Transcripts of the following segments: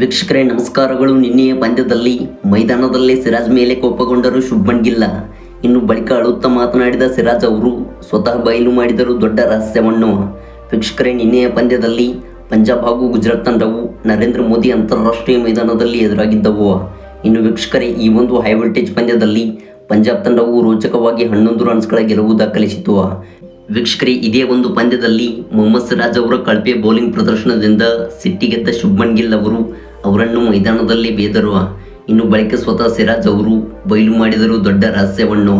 ವೀಕ್ಷಕರೇ, ನಮಸ್ಕಾರಗಳು. ನಿನ್ನೆಯ ಪಂದ್ಯದಲ್ಲಿ ಮೈದಾನದಲ್ಲೇ ಸಿರಾಜ್ ಮೇಲೆ ಕೋಪಗೊಂಡರು ಶುಭ್ಮನ್ ಗಿಲ್ಲ. ಇನ್ನು ಬಳಿಕ ಅಳುತ್ತಾ ಮಾತನಾಡಿದ ಸಿರಾಜ್ ಅವರು, ಸ್ವತಃ ಬಯಲು ಮಾಡಿದರು ದೊಡ್ಡ ರಹಸ್ಯವನ್ನು. ವೀಕ್ಷಕರೇ, ನಿನ್ನೆಯ ಪಂದ್ಯದಲ್ಲಿ ಪಂಜಾಬ್ ಹಾಗೂ ಗುಜರಾತ್ ತಂಡವು ನರೇಂದ್ರ ಮೋದಿ ಅಂತಾರಾಷ್ಟ್ರೀಯ ಮೈದಾನದಲ್ಲಿ ಎದುರಾಗಿದ್ದವು ಇನ್ನು ವೀಕ್ಷಕರೇ, ಈ ಒಂದು ಹೈ ವೋಲ್ಟೇಜ್ ಪಂದ್ಯದಲ್ಲಿ ಪಂಜಾಬ್ ತಂಡವು ರೋಚಕವಾಗಿ ಹನ್ನೊಂದು ರನ್ಸ್ಗಳ ಗೆಲುವು ದಾಖಲಿಸಿತು. ವೀಕ್ಷಕರೇ, ಇದೇ ಒಂದು ಪಂದ್ಯದಲ್ಲಿ ಮೊಹಮ್ಮದ್ ಸಿರಾಜ್ ಅವರ ಕಳಪೆ ಬೌಲಿಂಗ್ ಪ್ರದರ್ಶನದಿಂದ ಸಿಟ್ಟಿಗೆದ್ದ ಶುಭ್ಮನ್ ಗಿಲ್ ಅವರು ಅವರನ್ನು ಮೈದಾನದಲ್ಲಿ ಬೇದರು ಇನ್ನು ಬಳಿಕ ಸ್ವತಃ ಸಿರಾಜ್ ಅವರು ಬಯಲು ಮಾಡಿದರು ದೊಡ್ಡ ರಹಸ್ಯವನ್ನು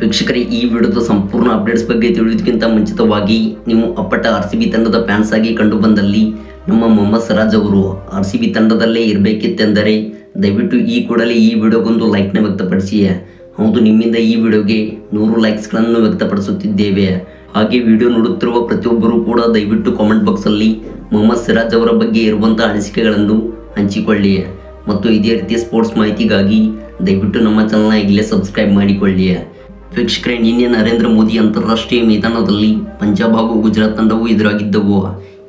ವೀಕ್ಷಕರೇ, ಈ ವಿಡಿಯೋದ ಸಂಪೂರ್ಣ ಅಪ್ಡೇಟ್ಸ್ ಬಗ್ಗೆ ತಿಳಿಯೋದಕ್ಕಿಂತ ಮುಂಚಿತವಾಗಿ ನೀವು ಅಪ್ಪಟ ಆರ್ ಸಿ ಬಿ ತಂಡದ ಫ್ಯಾನ್ಸ್ ಆಗಿ ಕಂಡು ಬಂದಲ್ಲಿ ನಮ್ಮ ಮೊಹಮ್ಮದ್ ಸಿರಾಜ್ ಅವರು ಆರ್ ಸಿ ಬಿ ತಂಡದಲ್ಲೇ ಇರಬೇಕಿತ್ತೆಂದರೆ, ದಯವಿಟ್ಟು ಈ ಕೂಡಲೇ ಈ ವಿಡಿಯೋಗೊಂದು ಲೈಕ್ನ ವ್ಯಕ್ತಪಡಿಸಿ ಹೌದು, ನಿಮ್ಮಿಂದ ಈ ವಿಡಿಯೋಗೆ ನೂರು ಲೈಕ್ಸ್ಗಳನ್ನು ವ್ಯಕ್ತಪಡಿಸುತ್ತಿದ್ದೇವೆ. ಹಾಗೆ ವಿಡಿಯೋ ನೋಡುತ್ತಿರುವ ಪ್ರತಿಯೊಬ್ಬರೂ ಕೂಡ ದಯವಿಟ್ಟು ಕಾಮೆಂಟ್ ಬಾಕ್ಸಲ್ಲಿ ಮೊಹಮ್ಮದ್ ಸಿರಾಜ್ ಅವರ ಬಗ್ಗೆ ಇರುವಂಥ ಅನಿಸಿಕೆಗಳನ್ನು ಹಂಚಿಕೊಳ್ಳಿ. ಮತ್ತು ಇದೇ ರೀತಿಯ ಸ್ಪೋರ್ಟ್ಸ್ ಮಾಹಿತಿಗಾಗಿ ದಯವಿಟ್ಟು ನಮ್ಮ ಚಾನಲ್ನ ಈಗಲೇ ಸಬ್ಸ್ಕ್ರೈಬ್ ಮಾಡಿಕೊಳ್ಳಿ. ವೀಕ್ಷಕರೇ, ನಿನ್ನೆ ನರೇಂದ್ರ ಮೋದಿ ಅಂತಾರಾಷ್ಟ್ರೀಯ ಮೈದಾನದಲ್ಲಿ ಪಂಜಾಬ್ ಹಾಗೂ ಗುಜರಾತ್ ತಂಡವು ಎದುರಾಗಿದ್ದವು.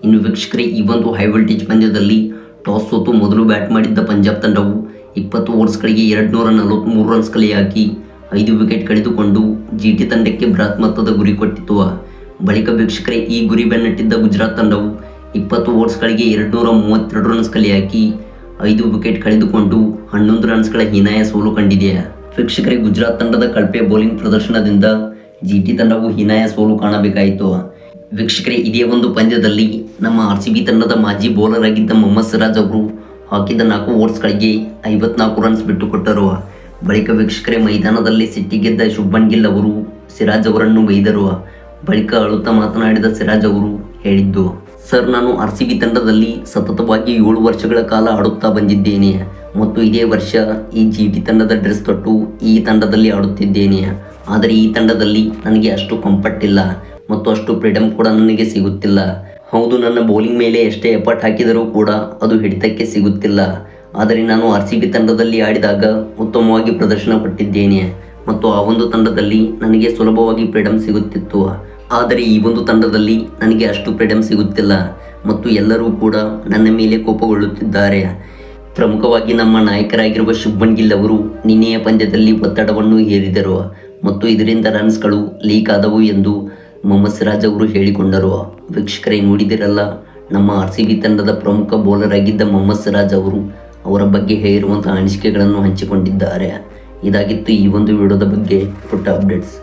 ಇನ್ನು ವೀಕ್ಷಕರೇ, ಈ ಒಂದು ಹೈ ವೋಲ್ಟೇಜ್ ಪಂದ್ಯದಲ್ಲಿ ಟಾಸ್ ಸೋತು ಮೊದಲು ಬ್ಯಾಟ್ ಮಾಡಿದ್ದ ಪಂಜಾಬ್ ತಂಡವು ಇಪ್ಪತ್ತು ಓವರ್ಸ್ಗಳಿಗೆ ಎರಡು ನೂರ ನಲವತ್ತ್ಮೂರು ರನ್ಸ್ ಕಲೆ ಹಾಕಿ ಐದು ವಿಕೆಟ್ ಕಳೆದುಕೊಂಡು ಜಿಟಿ ತಂಡಕ್ಕೆ ಬೃಹತ್ ಮೊತ್ತದ ಗುರಿ ಕೊಟ್ಟಿತ್ತು ಬಳಿಕ ವೀಕ್ಷಕರೇ, ಈ ಗುರಿ ಬೆನ್ನಟ್ಟಿದ್ದ ಗುಜರಾತ್ ತಂಡವು ಇಪ್ಪತ್ತು ಓವರ್ಸ್ಗಳಿಗೆ ಎರಡುನೂರ ಮೂವತ್ತೆರಡು ರನ್ಸ್ ಕಲೆ ಹಾಕಿ ಐದು ವಿಕೆಟ್ ಕಳೆದುಕೊಂಡು ಹನ್ನೊಂದು ರನ್ಸ್ಗಳ ಹೀನಾಯ ಸೋಲು ಕಂಡಿದೆ. ವೀಕ್ಷಕರೇ, ಗುಜರಾತ್ ತಂಡದ ಕಳಪೆ ಬೌಲಿಂಗ್ ಪ್ರದರ್ಶನದಿಂದ ಜಿಟಿ ತಂಡವು ಹೀನಾಯ ಸೋಲು ಕಾಣಬೇಕಾಯಿತು. ವೀಕ್ಷಕರೇ, ಇದೇ ಒಂದು ಪಂದ್ಯದಲ್ಲಿ ನಮ್ಮ ಆರ್ ಸಿ ಬಿ ತಂಡದ ಮಾಜಿ ಬೌಲರ್ ಆಗಿದ್ದ ಮೊಹಮ್ಮದ್ ಸಿರಾಜ್ ಅವರು ಹಾಕಿದ ನಾಲ್ಕು ಓವರ್ಸ್ಗಳಿಗೆ ಐವತ್ನಾಲ್ಕು ರನ್ಸ್ ಬಿಟ್ಟುಕೊಟ್ಟರು. ಬಳಿಕ ವೀಕ್ಷಕರೇ, ಮೈದಾನದಲ್ಲಿ ಸಿಟ್ಟಿಗೆದ್ದ ಶುಭ್ಮನ್ ಗಿಲ್ ಅವರು ಸಿರಾಜ್ ಅವರನ್ನು ಬೈದರು ಬಳಿಕ ಅಳುತ್ತಾ ಮಾತನಾಡಿದ ಸಿರಾಜ್ ಅವರು ಹೇಳಿದ್ದು, ಸರ್, ನಾನು ಆರ್ ಸಿ ಬಿ ತಂಡದಲ್ಲಿ ಸತತವಾಗಿ ಏಳು ವರ್ಷಗಳ ಕಾಲ ಆಡುತ್ತಾ ಬಂದಿದ್ದೇನೆ ಮತ್ತು ಇದೇ ವರ್ಷ ಈ ಜಿ ಟಿ ತಂಡದ ಡ್ರೆಸ್ ತೊಟ್ಟು ಈ ತಂಡದಲ್ಲಿ ಆಡುತ್ತಿದ್ದೇನೆ. ಆದರೆ ಈ ತಂಡದಲ್ಲಿ ನನಗೆ ಅಷ್ಟು ಕಂಫರ್ಟ್ ಇಲ್ಲ ಮತ್ತು ಅಷ್ಟು ಫ್ರೀಡಮ್ ಕೂಡ ನನಗೆ ಸಿಗುತ್ತಿಲ್ಲ. ಹೌದು, ನನ್ನ ಬೌಲಿಂಗ್ ಮೇಲೆ ಎಷ್ಟೇ ಎಫರ್ಟ್ ಹಾಕಿದರೂ ಕೂಡ ಅದು ಹಿಡಿತಕ್ಕೆ ಸಿಗುತ್ತಿಲ್ಲ. ಆದರೆ ನಾನು ಆರ್ ಸಿ ಬಿ ತಂಡದಲ್ಲಿ ಆಡಿದಾಗ ಉತ್ತಮವಾಗಿ ಪ್ರದರ್ಶನ ಪಟ್ಟಿದ್ದೇನೆ ಮತ್ತು ಆ ಒಂದು ತಂಡದಲ್ಲಿ ನನಗೆ ಸುಲಭವಾಗಿ ಫ್ರೀಡಮ್ ಸಿಗುತ್ತಿತ್ತು. ಆದರೆ ಈ ಒಂದು ತಂಡದಲ್ಲಿ ನನಗೆ ಅಷ್ಟು ಫ್ರೀಡಮ್ ಸಿಗುತ್ತಿಲ್ಲ ಮತ್ತು ಎಲ್ಲರೂ ಕೂಡ ನನ್ನ ಮೇಲೆ ಕೋಪಗೊಳ್ಳುತ್ತಿದ್ದಾರೆ. ಪ್ರಮುಖವಾಗಿ ನಮ್ಮ ನಾಯಕರಾಗಿರುವ ಶುಭನ್ ಗಿಲ್ ಅವರು ನಿನ್ನೆಯ ಪಂದ್ಯದಲ್ಲಿ ಒತ್ತಡವನ್ನು ಹೇರಿದರು ಮತ್ತು ಇದರಿಂದ ರನ್ಸ್ಗಳು ಲೀಕ್ ಆದವು ಎಂದು ಮೊಹಮ್ಮದ್ ಸಿರಾಜ್ ಅವರು ಹೇಳಿಕೊಂಡರು. ವೀಕ್ಷಕರೇ, ನೋಡಿದಿರಲ್ಲ, ನಮ್ಮ ಆರ್ ಸಿ ಬಿ ತಂಡದ ಪ್ರಮುಖ ಬೌಲರ್ ಆಗಿದ್ದ ಮೊಹಮ್ಮದ್ ಸಿರಾಜ್ ಅವರು ಅವರ ಬಗ್ಗೆ ಹೇಳಿರುವಂತಹ ಅನಿಸಿಕೆಗಳನ್ನು ಹಂಚಿಕೊಂಡಿದ್ದಾರೆ. ಇದಾಗಿತ್ತು ಈ ಒಂದು ವಿಡಿಯೋದ ಬಗ್ಗೆ ಪುಟ್ಟ ಅಪ್ಡೇಟ್ಸ್